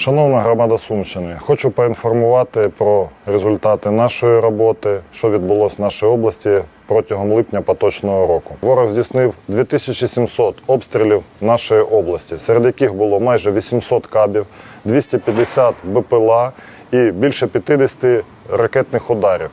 Шановна громада Сумщини, хочу поінформувати про результати нашої роботи, що відбулося в нашій області протягом липня поточного року. Ворог здійснив 2700 обстрілів нашої області, серед яких було майже 800 кабів, 250 БПЛА і більше 50 ракетних ударів.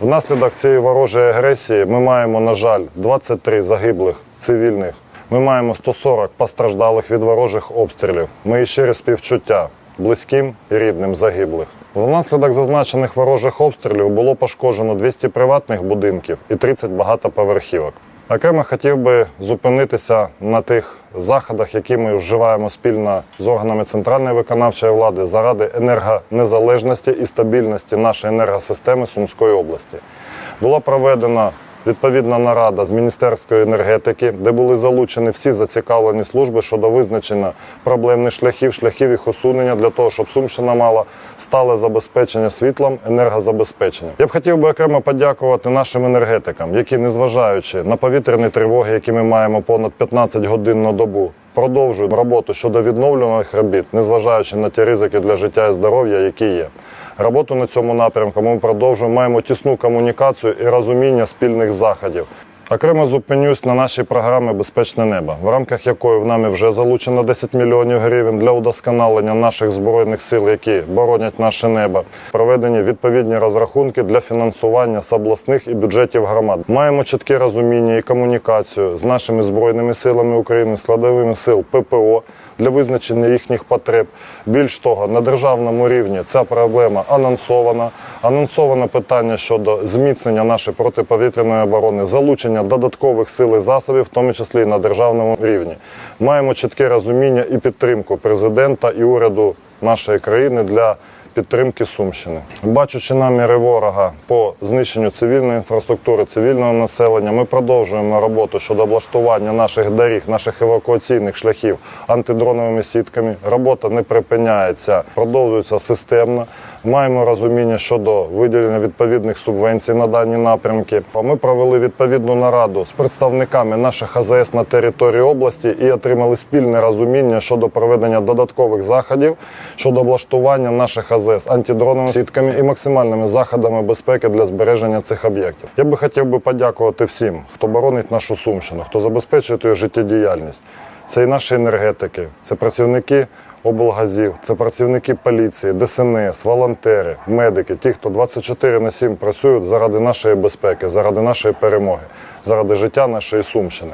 Внаслідок цієї ворожої агресії ми маємо, на жаль, 23 загиблих цивільних. Ми маємо 140 постраждалих від ворожих обстрілів. Мої щирі співчуття близьким і рідним загиблих. Внаслідок зазначених ворожих обстрілів було пошкоджено 200 приватних будинків і 30 багатоповерхівок. Окремо хотів би зупинитися на тих заходах, які ми вживаємо спільно з органами центральної виконавчої влади заради енергонезалежності і стабільності нашої енергосистеми Сумської області. Була проведена відповідна нарада з Міністерської енергетики, де були залучені всі зацікавлені служби щодо визначення проблемних шляхів, шляхів їх усунення для того, щоб Сумщина мала стале забезпечення світлом, енергозабезпечення. Я б хотів би окремо подякувати нашим енергетикам, які, незважаючи на повітряні тривоги, які ми маємо понад 15 годин на добу, продовжують роботу щодо відновлюваних робіт, незважаючи на ті ризики для життя і здоров'я, які є. Роботу на цьому напрямку ми продовжуємо. Маємо тісну комунікацію і розуміння спільних заходів. Окремо зупинюсь на нашій програмі Безпечне небо, в рамках якої в нами вже залучено 10 мільйонів гривень для удосконалення наших збройних сил, які боронять наше небо. Проведені відповідні розрахунки для фінансування з обласних і бюджетів громад. Маємо чітке розуміння і комунікацію з нашими збройними силами України, складовими сил ППО для визначення їхніх потреб. Більш того, на державному рівні ця проблема анонсована. Анонсовано питання щодо зміцнення нашої протиповітряної оборони, залучення додаткових сил і засобів, в тому числі і на державному рівні. Маємо чітке розуміння і підтримку президента і уряду нашої країни для підтримки Сумщини. Бачучи наміри ворога по знищенню цивільної інфраструктури, цивільного населення, ми продовжуємо роботу щодо облаштування наших доріг, наших евакуаційних шляхів антидроновими сітками. Робота не припиняється, продовжується системно. Маємо розуміння щодо виділення відповідних субвенцій на дані напрямки. Ми провели відповідну нараду з представниками наших АЗС на території області і отримали спільне розуміння щодо проведення додаткових заходів щодо облаштування наших АЗС антидроновими сітками і максимальними заходами безпеки для збереження цих об'єктів. Я би хотів би подякувати всім, хто боронить нашу Сумщину, хто забезпечує її життєдіяльність. Це і наші енергетики, це працівники облгазів, це працівники поліції, ДСНС, волонтери, медики, ті, хто 24 на 7 працюють заради нашої безпеки, заради нашої перемоги, заради життя нашої Сумщини.